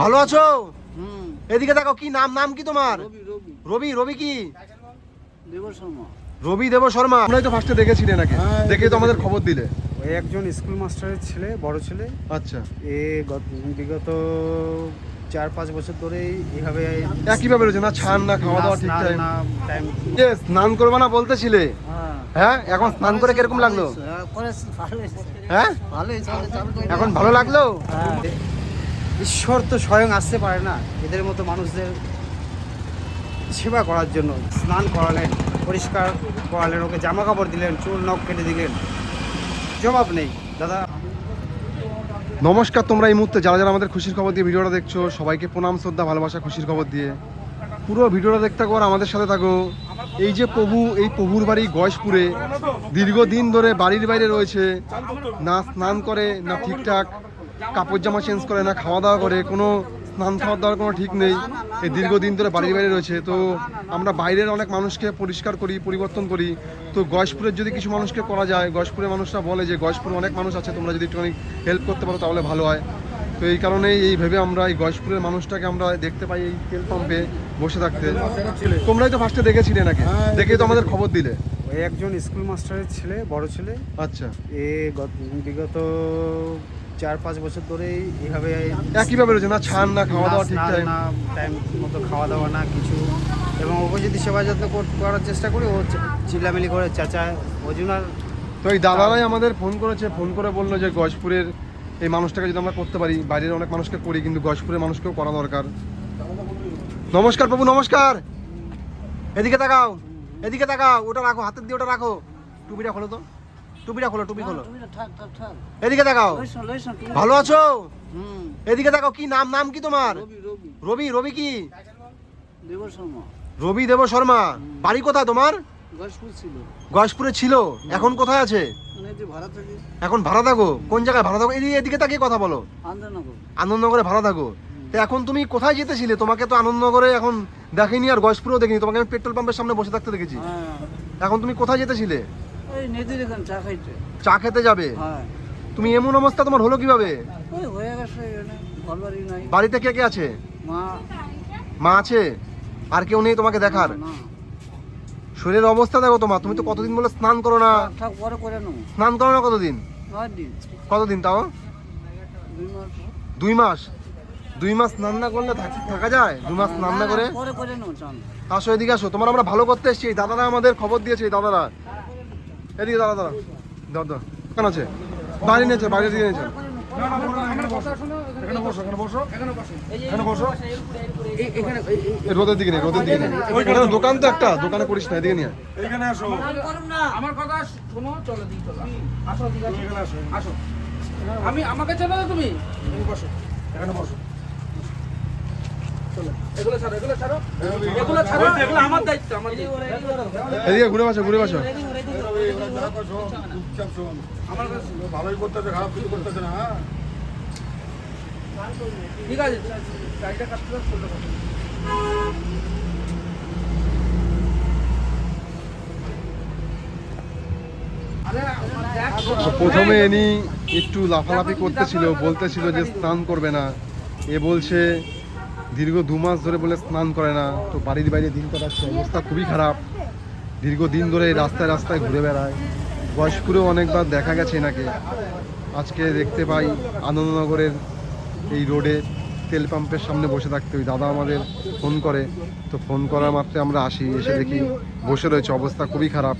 ভালো আছো? এদিকে দেখো কি নাম নাম কি তোমার? রবি রবি। রবি রবি কি? দেব শর্মা। রবি দেব শর্মা। আমরাই তো ফার্স্টে দেখেছিলে নাকি? হ্যাঁ, দেখে তো আমাদের খবর দিলে। ওই একজন স্কুল মাস্টারের ছেলে বড় ছেলে। আচ্ছা। এ গত- বিগত চার পাঁচ বছর ধরেই এভাবে একইভাবে রয়েছে না ছান না খাওয়া দাওয়া ঠিক টাইম স্নান করবে না বলতেছিলে? হ্যাঁ। হ্যাঁ এখন স্নান করে কীরকম লাগল? হ্যাঁ, ভালো হ্যাঁ? এখন ভালো লাগল? হ্যাঁ। ঈশ্বর তো স্বয়ং আসতে পারে না। এদের মতো মানুষদের সেবা করার জন্য স্নান করালেন, পরিষ্কার করালেন, ওকে জামা কাপড় দিলেন, চুল নখ কেটে দিলেন। জবাব নেই, দাদা। নমস্কার, তোমরা এই মুহূর্তে যারা যারা আমাদের খুশির খবর দিয়ে ভিডিওটা দেখছ, সবাইকে প্রণাম, শ্রদ্ধা, ভালোবাসা, খুশির খবর দিয়ে। পুরো ভিডিওটা দেখতে আর আমাদের সাথে থাকো। এই যে প্রভু, এই প্রভুর বাড়ি গয়েশপুরে দীর্ঘদিন ধরে বাড়ির বাইরে রয়েছে, না স্নান করে, না ঠিকঠাক। কাপড় জামা চেঞ্জ করে না খাওয়া দাওয়া করে কোনো স্নান খাওয়া দাওয়ার কোনো ঠিক নেই। এই দীর্ঘদিন ধরে বাড়ির বাইরে রয়েছে তো আমরা বাইরের অনেক মানুষকে পরিষ্কার করি পরিবর্তন করি। তো গয়েশপুরের যদি কিছু মানুষকে করা যায় গয়েশপুরের মানুষরা বলে যে গয়েশপুরে অনেক মানুষ আছে তোমরা যদি একটুখানি হেল্প করতে পারো তাহলে ভালো হয়। তো এই কারণেই এই ভেবে আমরা এই গয়েশপুরের মানুষটাকে আমরা দেখতে পাই এই তেল পাম্পে বসে থাকতে। তোমরাই তো ফার্স্টে দেখেছিলে নাকি? দেখে তো আমাদের খবর দিলে। একজন স্কুল মাস্টারের ছেলে বড় ছেলে। আচ্ছা। এ গত- বিগত চার পাঁচ বছর ধরেই এভাবে একইভাবে রয়েছে না? ছান না খাওয়া দাওয়া ঠিক না টাইম মতো খাওয়া দাওয়া না কিছু। এবং ওকে যদি সেবা যত্ন করার চেষ্টা করি ও চিল্লামিলি করে চাচায় ওই জন্য আর তো এই দাদারাই আমাদের ফোন করেছে ফোন করে বলল যে গজপুরের এই মানুষটাকে যদি আমরা করতে পারি বাইরের অনেক মানুষকে করি কিন্তু গজপুরের মানুষকেও করা দরকার। নমস্কার প্রভু নমস্কার! এদিকে তাকাও এদিকে তাকাও ওটা রাখো হাতের দিয়ে ওটা রাখো। টুপিটা খোলো তো। টুপিটা খোলো টুপি খোলো। থাক থাক এদিকে তুমি ভালো আছো? এদিকে কি নাম নাম কি তোমার? রবি রবি। কি? দেব শর্মা। রবি দেব শর্মা। বাড়ি কোথায় তোমার? ছিল। গজপুরে ছিল। এখন কোথায় আছে? মানে এখন ভাড়া থাকো। কোন জায়গায় ভাড়া থাকো? এদিকে এদিকে তাকিয়ে কথা বলো। আনন্দনগরে। ভাড়া থাকো। তো এখন তুমি কোথায় যেতেছিলে? তোমাকে তো আনন্দনগরে এখন দেখিনি আর গজপুরেও দেখিনি। তোমাকে আমি পেট্রোল পাম্পের সামনে বসে থাকতে দেখেছি। হ্যাঁ। এখন তুমি কোথায় যেতেছিলে? ওই নদীর এখানে চা খাইতে? চা খেতে যাবে? হ্যাঁ। তুমি এমন অবস্থা তোমার হলো কীভাবে? ওই হয়ে গেছে এখানে ঘর বাড়ি নাই। বাড়িতে কে কে আছে? মা। মা আছে? আর কেউ নেই তোমাকে দেখার? না শরীরের অবস্থা দেখো তোমার তুমি তো কতদিন বলে স্নান করো না? থাক, থাক পরে করে নেব। স্নান করো না কতদিন? দিন। কতদিন তাও? দুই মাস। দুই মাস? দুই মাস স্নান না করলে থাকা যায়? দুই মাস স্নান না করে? আসো এদিকে আসো। তোমার আমরা ভালো করতে এসছি। দাদারা আমাদের খবর দিয়েছে দাদারা। এদিকে দাদা দাদা দাদা কেন আছে। বাড়ি নিয়েছে বাড়ি দিয়ে নিয়েছে রোদের দিকে নেই রোদের দিকে নেই দোকান তো একটা দোকানে করিস না এদিকে নিয়ে আমার কথা শোনো চলো আসো আসো। আসো আমি আমাকে চেনো না তুমি? বসো। এখানে বসো। চলো। এগুলো ছাড়ো এগুলো ছাড়ো। এগুলো আমার দায়িত্ব আমার দায়িত্ব। এদিকে ঘুরে বাসো ঘুরে বাসো আমার কাছে ভালোই করতেছে খারাপ কিছু করতেছে না হ্যাঁ? ঠিক আছে গাড়িটা কাটতে তো প্রথমে এনি একটু লাফালাফি করতেছিল বলতেছিল যে স্নান করবে না। এ বলছে দীর্ঘ দু মাস ধরে বলে স্নান করে না তো বাড়ির বাইরে দিন কাটাচ্ছে অবস্থা খুবই খারাপ। দীর্ঘ দিন ধরে এই রাস্তায় রাস্তায় ঘুরে বেড়ায়। বয়স্কুরেও অনেকবার দেখা গেছে এনাকে। আজকে দেখতে পাই আনন্দনগরের এই রোডে তেল পাম্পের সামনে বসে থাকতে ওই দাদা আমাদের ফোন করে। তো ফোন করার মাত্রে আমরা আসি এসে দেখি বসে রয়েছে অবস্থা খুবই খারাপ।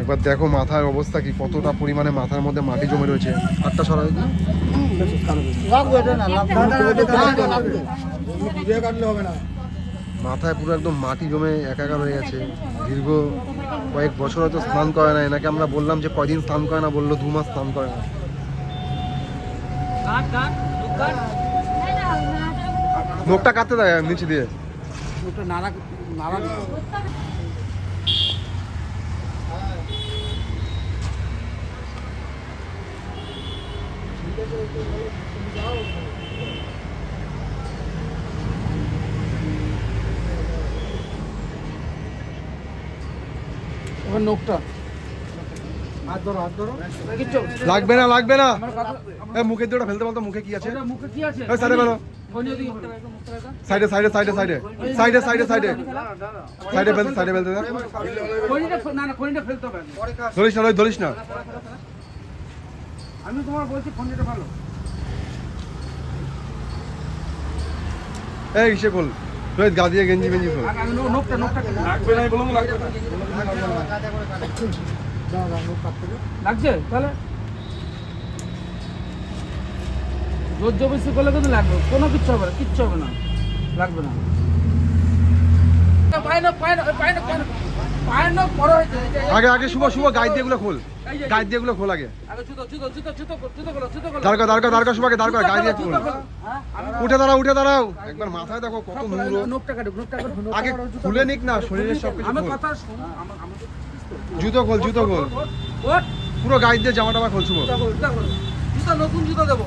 একবার দেখো মাথার অবস্থা কি কতটা পরিমাণে মাথার মধ্যে মাটি জমে রয়েছে। আটটা সরা লাগবে না। মাথায় পুরো একদম মাটি জমে একাকার হয়ে গেছে। দীর্ঘ কয়েক বছর হয়তো স্নান করে না এনাকে আমরা বললাম যে কয়দিন স্নান করে না বলল দু মাস স্নান করে না। লোকটা কাটতে দেয় নিচে দিয়ে। ওটা নাড়া ওখানে নোকটা। লাগবে না লাগবে না। মুখের দিয়ে ফেলতে বলতো মুখে কি আছে? মুখে কি আছে? সাইডে বেরো। সাইডে সাইডে সাইডে সাইডে। সাইডে সাইডে সাইডে। সাইডে ফেলতে সাইডে ফেলতে। ধরিস না ধরিস না। আমি তোমার বলছি খনিটা ভালো এই সে খোল রোহিত গা দিয়ে গেঞ্জি কেটে দাও। লাগবে না বলুন লাগবে লাগছে? তাহলে জোর জবরদস্তি করলে কিন্তু লাগবে। কোনো কিচ্ছু হবে না কিচ্ছু হবে না। লাগবে না পায় না পায় না পায় না। আগে আগে শুভ শুভ গাইড দিয়ে খোল। গাইড দিয়ে গুলো খোল আগে। দাঁড়কা দাঁড়কা দাঁড়কা শুভাকে দাঁড়কা গাইড দিয়ে খোল উঠে দাঁড়াও উঠে দাঁড়াও। একবার মাথায় দেখো কত আগে খুলে নিক না শরীরের সব কিছু জুতো খোল জুতো খোল। পুরো গাইড দিয়ে জামা টামা খোল শুভ। নতুন জুতো দেবো।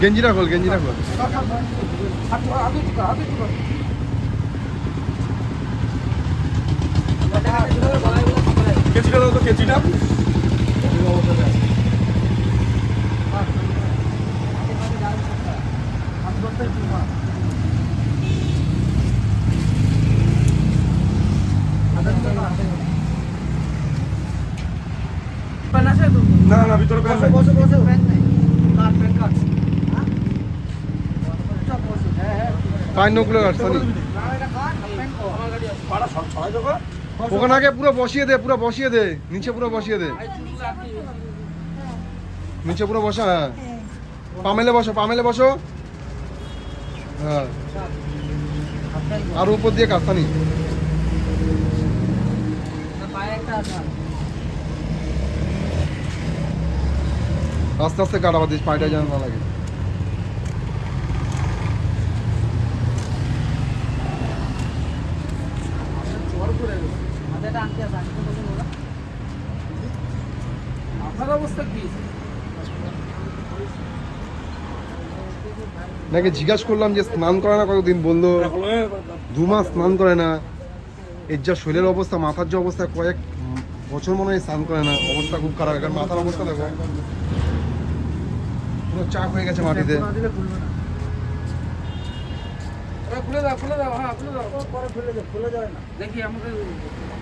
গেঞ্জিটা খোল গেঞ্জিটা খোল কেজিটা তো কেজিটা না না ভিতরে ছড়াই দেবো ওখানে আগে পুরো বসিয়ে দে, পুরো বসিয়ে দে, নিচে পুরো বসিয়ে দে। নিচে পুরো বসা হ্যাঁ। পামেলে বসো পামেলে বসো। হ্যাঁ। আর উপর দিয়ে কাস্তানি। আস্তে আস্তে কাটাবা দিস পায়টা যেন না লাগে জ্বর করে গেছে। অবস্থা কি? নাকি জিজ্ঞাসা করলাম যে স্নান করে না কতদিন? বলল দু মাস স্নান করে না। এর যা শরীরের অবস্থা মাথার যে অবস্থা কয়েক বছর মনে হয় স্নান করে না। অবস্থা খুব খারাপ। কারণ মাথার অবস্থা দেখো। পুরো চাক হয়ে গেছে মাটিতে। খুলে দাও খুলে দাও হ্যাঁ খুলে দাও। পরে খুলে খুলে যায় না। দেখি আমাকে বলা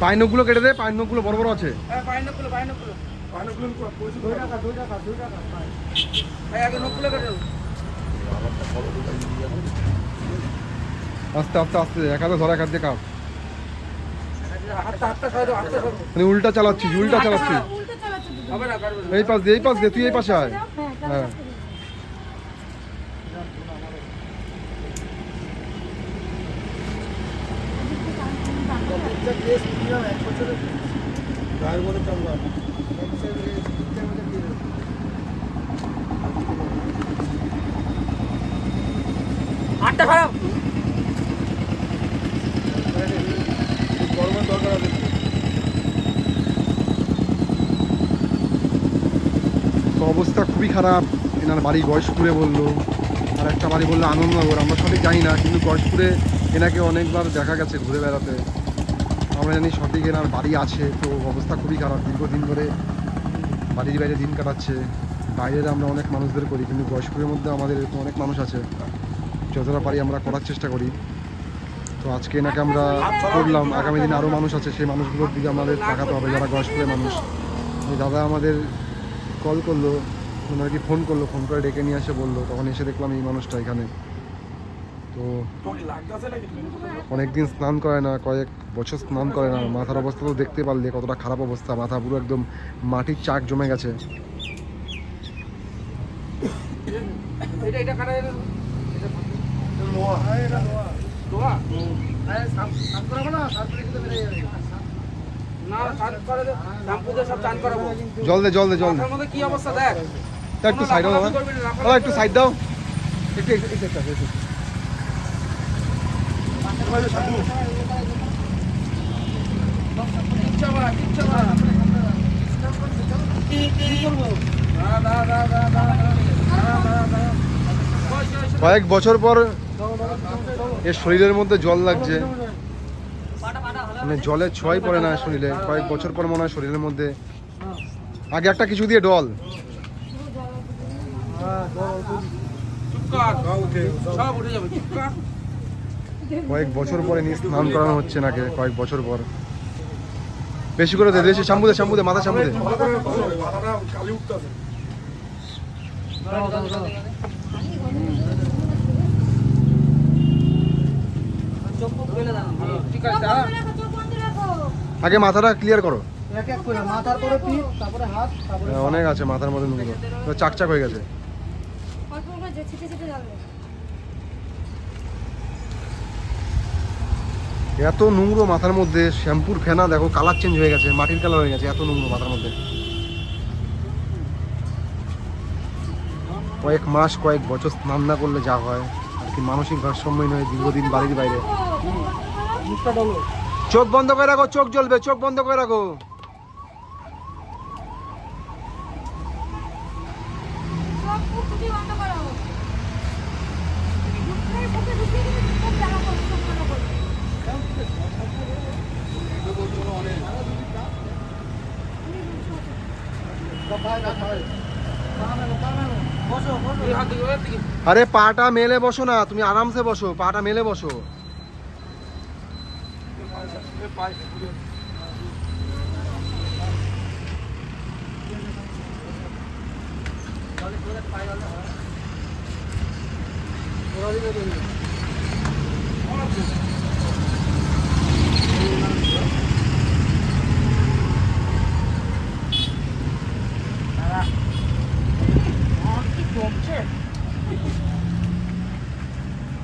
পাইনগুলো কেটে দে পাইনগুলো বড় বড় আছে। হ্যাঁ পায়ের নখগুলো পায়ের নখগুলো পায়ের টাকা 2 টাকা 2 টাকা ভাই। আগে কেটে আস্তে আস্তে আস্তে একাদে ধর একাদে কাজ মানে উল্টা চালাচ্ছি উল্টা চালাচ্ছি এই পাশ দিয়ে, এই পাশ দিয়ে, তুই এই পাশে আয়। হ্যাঁ। হাতটা খারাপ অবস্থা খুবই খারাপ। এনার বাড়ি গয়েশপুরে বলল। আর একটা বাড়ি বলল আনন্দনগর। আমরা সঠিক জানি না, কিন্তু গয়েশপুরে এনাকে অনেকবার দেখা গেছে ঘুরে বেড়াতে। আমরা জানি সঠিক এনার বাড়ি আছে, তো অবস্থা খুবই খারাপ। দীর্ঘদিন ধরে বাড়ির বাইরে দিন কাটাচ্ছে। বাইরের আমরা অনেক মানুষদের করি, কিন্তু গয়েশপুরের মধ্যে আমাদের এরকম অনেক মানুষ আছে। যতটা পারি আমরা করার চেষ্টা করি। তো আজকে এনাকে আমরা করলাম। আগামী দিনে আরও মানুষ আছে, সেই মানুষগুলোর দিকে আমাদের তাকাতে হবে, যারা গয়েশপুরের মানুষ। দাদা আমাদের কল করল ওনার কি ফোন করল ফোন করে ডেকে নিয়ে এসে বলল। তখন এসে দেখলাম এই মানুষটা এখানে। তো অনেকদিন স্নান করে না, কয়েক বছর স্নান করে না। মাথার অবস্থা তো দেখতে পারলে, কতটা খারাপ অবস্থা। মাথা পুরো একদম মাটির চাক জমে গেছে। এটা এটা কাটা এটা লোহা লোহা না স্নান করে দে শ্যাম্পু দিয়ে সব চান করাবো জল দে জল দে জল দে মাথার মধ্যে কি অবস্থা দেখ? তা একটু সাইড দাও দাদা দাদা একটু সাইড দাও একটু একটু একটু একটু একটু। ইচ্ছা বা ইচ্ছা বা কি করব। না না না না না কয়েক বছর পর এর শরীরের মধ্যে জল লাগছে। মানে জলের ছয় পড়ে না শরীরে কয়েক বছর পর মনে হয় শরীরের মধ্যে। আগে একটা কিছু দিয়ে ডল। কয়েক বছর পরে নিয়ে স্নান করানো হচ্ছে নাকি কয়েক বছর পর। বেশি করে দে বেশি শ্যাম্পু দে শ্যাম্পু দে মাথা শ্যাম্পু দে মাথাটা কালি উঠতেছে চোখ মুখ ফেলে দাও ঠিক আছে দাঁড়া আগে মাথাটা ক্লিয়ার করো। এক এক করে মাথার পরে পিঠ তারপরে হাত তারপরে হ্যাঁ, অনেক আছে মাথার মধ্যে চাকচাক হয়ে গেছে। এত নোংরো মাথার মধ্যে শ্যাম্পুর ফেনা দেখো কালার চেঞ্জ হয়ে গেছে মাটির কালার হয়ে গেছে এত নোংরো মাথার মধ্যে। কয়েক মাস কয়েক বছর স্নান না করলে যা হয় আর কি মানসিক ভারসাম্যহীন হয়ে দীর্ঘদিন বাড়ির বাইরে। চোখ বন্ধ করে রাখো, চোখ জ্বলবে, চোখ বন্ধ করে রাখো। আরে পাটা মেলে বসো না, তুমি আরামসে বসো, পাটা মেলে বসো।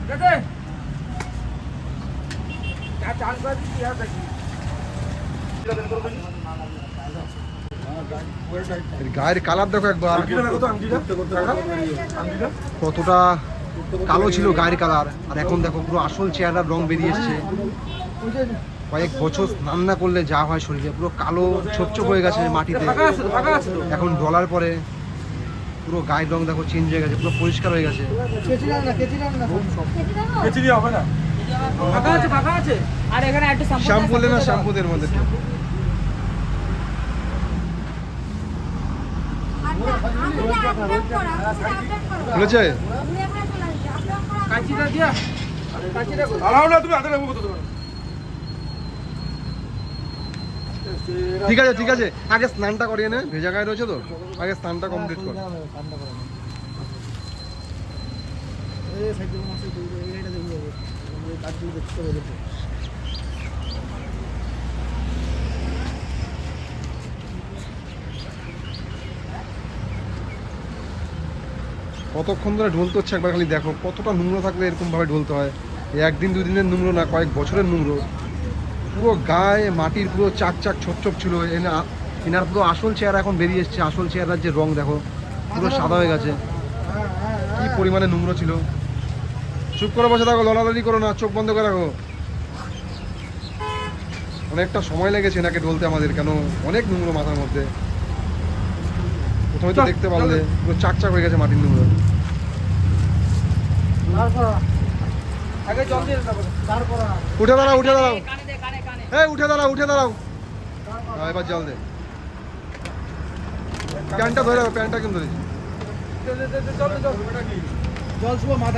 ঠিক আছে যা চান করে দিচ্ছি আর দেখি এর গায়ের কালার দেখো একবার। কতটা কালো ছিল গায়ের কালার। আর এখন দেখো পুরো আসল চেহারার রং বেরিয়ে এসছে। কয়েক বছর স্নান না করলে যা হয় শরীরে। পুরো কালো ছোপ ছোপ হয়ে গেছে মাটিতে। এখন ডলার পরে পুরো গায়ের রং দেখো চেঞ্জ হয়ে গেছে পুরো পরিষ্কার হয়ে গেছে। হবে না? ফাঁকা আছে ফাঁকা আছে। আর এখানে একটু শ্যাম্পু শ্যাম্পু না শ্যাম্পুদের মধ্যে। কাঁচিটা দিয়া। কাঁচিটা আলাও না তুমি হাতে নেব কত তোমার? ঠিক আছে ঠিক আছে। আগে স্নানটা করিয়ে নে ভেজা গায়ে রয়েছে তো। আগে স্নানটা কমপ্লিট কর। ঠান্ডা করে কতক্ষণ ধরে ঢোলতে হচ্ছে একবার খালি দেখো, কতটা নোংরা থাকলে এরকম ভাবে ঢোলতে হয়। একদিন দুই দিনের নোংরো না, কয়েক বছরের নোংরো। পুরো গায়ে, মাটির পুরো চাক চাক ছোপ ছোপ ছিল। এনা- এনার পুরো আসল চেয়ার এখন বেরিয়ে এসছে। আসল চেহারার যে রং, দেখো। পুরো সাদা হয়ে গেছে। কি পরিমাণে নোংরো ছিল। চুপ করে বসে থাকো লড়ালড়ি করো না চোখ বন্ধ করে রাখো। অনেকটা সময় লেগেছে এনাকে ঢলতে আমাদের কেন অনেক নোংরো মাথার মধ্যে। প্রথমে তো দেখতে পারলে পুরো চাক চাক হয়ে গেছে মাটির নোংরা। আগে জল দিয়ে তারপরে তারপরে উঠে দাঁড়াও উঠে দাঁড়াও। কানে দে কানে কানে। এই উঠে দাঁড়াও উঠে দাঁড়াও। হ্যাঁ, এবার জল দে। প্যান্টটা ধরে রাখো প্যান্টটা কিন্তু ধরেছি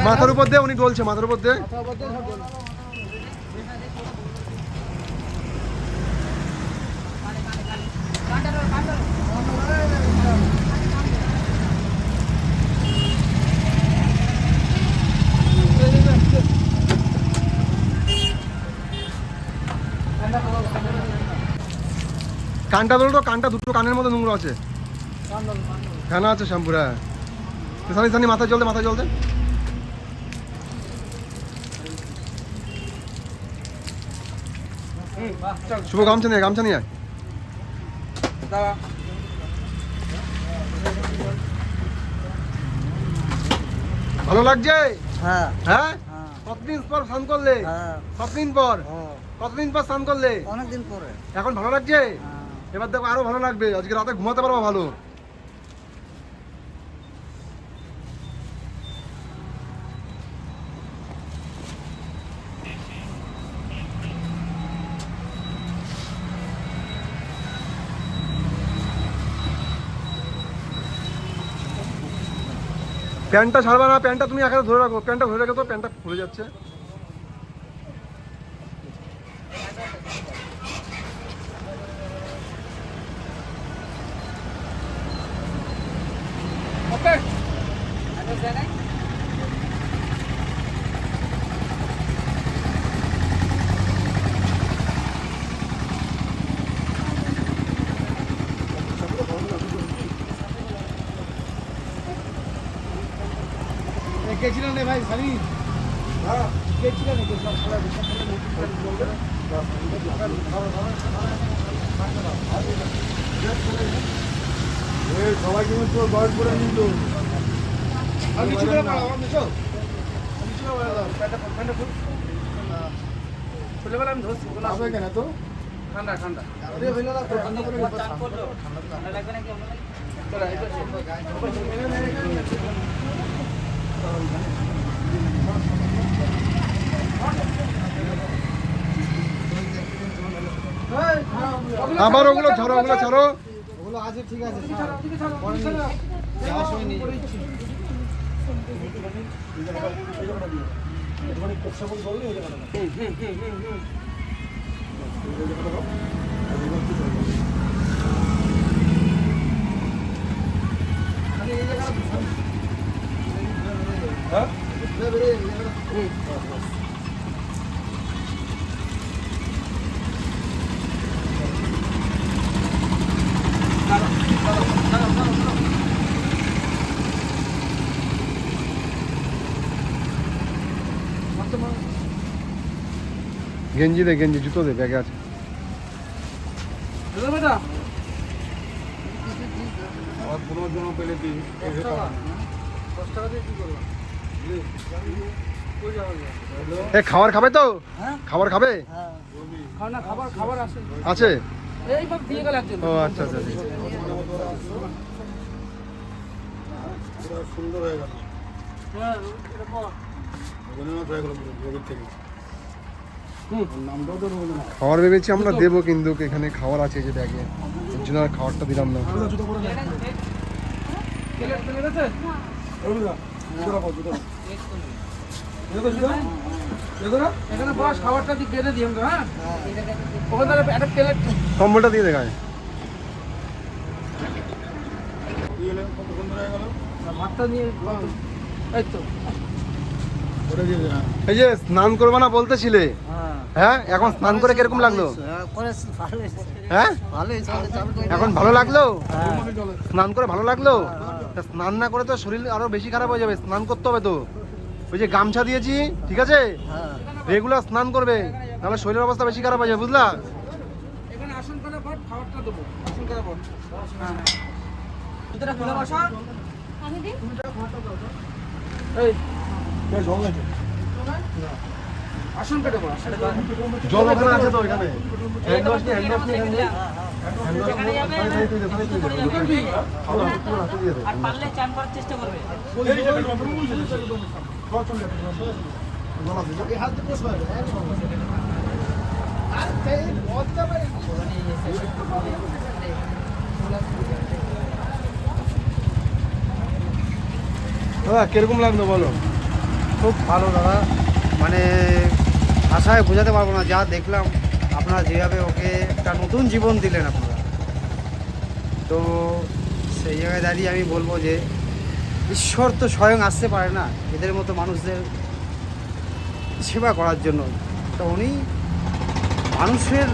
মাথার উপর দিয়ে উনি ডলছে মাথার উপর দিয়ে। কানে কানে কানে কানটা ধরো কানটা দুটো কানের মধ্যে নোংরা আছে। ফ্যানা আছে শ্যাম্পুর হ্যাঁ। সানি সানি মাথায় জল দে মাথায় জল দে হুম, বাহ, চল শুভ গামছা নিয়ে গামছা নিয়ে ভালো লাগছে? হ্যাঁ। হ্যাঁ? হ্যাঁ। কতদিন পর স্নান করলে? কতদিন পর? ও। কতদিন পর স্নান করলে? অনেকদিন পরে। এখন ভালো লাগছে? এবার দেখো আরও ভালো লাগবে। আজকে রাতে ঘুমাতে পারব ভালো। প্যান্টটা ছাড়বা না, প্যান্টটা তুমি একা ধরে রাখো, প্যান্টটা ধরে রাখো তো প্যান্টটা খুলে যাচ্ছে। গেছিলেন রে ভাই সারি হ্যাঁ। গেছিলেন নাকি সব খেলা সব খেলা সবাই কিন্তু বয়স করে নিত আর কিছু করে পারো আমার মিশো কিছু করে দাও প্যান্টটা প্যান্টটা খুল খুলে বলে ধরছি আসবে কেন তো ঠান্ডা ঠান্ডা ঠান্ডা লাগবে নাকি আবার ওগুলো ছাড়ো ওগুলো ছাড়ো। ওগুলো আছে ঠিক আছে যাওয়ার সময় নিয়ে যাব। গেঞ্জি দে গেঞ্জি জুতো দে ব্যাগে আছে দাদা বেটা আর পুনর্জন্ম পেলে কি দশ টাকা দশ টাকা দিয়ে কি করব কই যাওয়া যায় এ খাবার খাবে তো? হ্যাঁ। খাবার খাবে? হ্যাঁ। খাও না খাবার খাবার আসে আছে? ও আচ্ছা আচ্ছা আচ্ছা। সুন্দর হয়ে গেল খাবার ভেবেছি আমরা দেবো কিন্তু এখানে খাবার আছে যে ব্যাগে। ওর জন্য আর খাবারটা দিলাম না। জুতো এখানে বস খাবারটা হ্যাঁ? ওখানে একটা প্লেট। কম্বলটা দিয়ে দেখায় হয়ে গেল? ভাতটা নিয়ে এই হ্যাঁ। যে স্নান করবে না বলতেছিলে? হ্যাঁ। হ্যাঁ? এখন স্নান করে কীরকম লাগল? হ্যাঁ, হ্যাঁ। এখন ভালো লাগল? স্নান করে ভালো লাগল? স্নান না করে তো শরীর আরও বেশি খারাপ হয়ে যাবে স্নান করতে হবে তো। ওই যে গামছা দিয়েছি ঠিক আছে? হ্যাঁ রেগুলার স্নান করবে নাহলে শরীরের অবস্থা বেশি খারাপ হয়ে বুঝলা? আসন পর হ্যাঁ। বস। জল ওখানে আছে তো ওইখানে। হ্যান্ড ওয়াশ নিয়ে হ্যান্ড ওয়াশ নিয়ে দাদা কীরকম লাগল বলো? খুব ভালো দাদা। মানে আশায় বোঝাতে পারব না যা দেখলাম। আপনারা যেভাবে ওকে একটা নতুন জীবন দিলেন আপনারা। তো সেই জায়গায় দাঁড়িয়ে আমি বলব যে, ঈশ্বর তো স্বয়ং আসতে পারে না এদের মতো মানুষদের সেবা করার জন্য। তো উনি মানুষের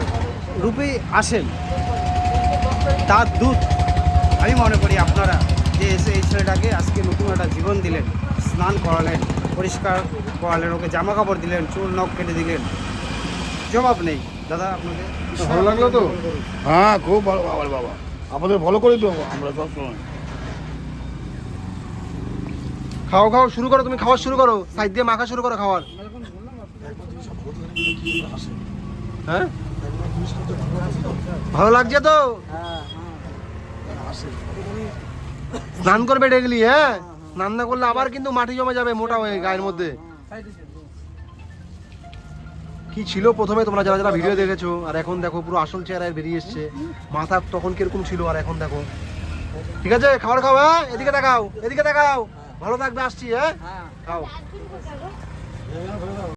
রূপেই আসেন। তার দূত, আমি মনে করি আপনারা যে এসে এই ছেলেটাকে আজকে নতুন একটা জীবন দিলেন, স্নান করালেন, পরিষ্কার করালেন, ওকে জামা কাপড় দিলেন, চুল নখ কেটে দিলেন, জবাব নেই। দাদা আপনাকে ভালো লাগল তো? হ্যাঁ খুব ভালো। বাবা বাবা। আমাদের ভালো করে দেবো আমরা সবসময় খাও খাও শুরু করো তুমি খাওয়া শুরু করো। সাইড দিয়ে মাখা শুরু করো খাওয়ার। হ্যাঁ? ভালো লাগছে তো? স্নান করবে ডেগলি হ্যাঁ? স্নান না করলে আবার কিন্তু মাটি জমা যাবে মোটা হয়ে গায়ের মধ্যে। কি ছিল প্রথমে? তোমরা যারা যারা ভিডিও দেখেছ আর এখন দেখো পুরো আসল চেহারায় বেরিয়ে এসছে। মাথা তখন কীরকম ছিল আর এখন দেখো। ঠিক আছে? খাবার খাও হ্যাঁ? এদিকে দেখাও এদিকে দেখাও ভালো থাকবে আসছি হ্যাঁ। খাও।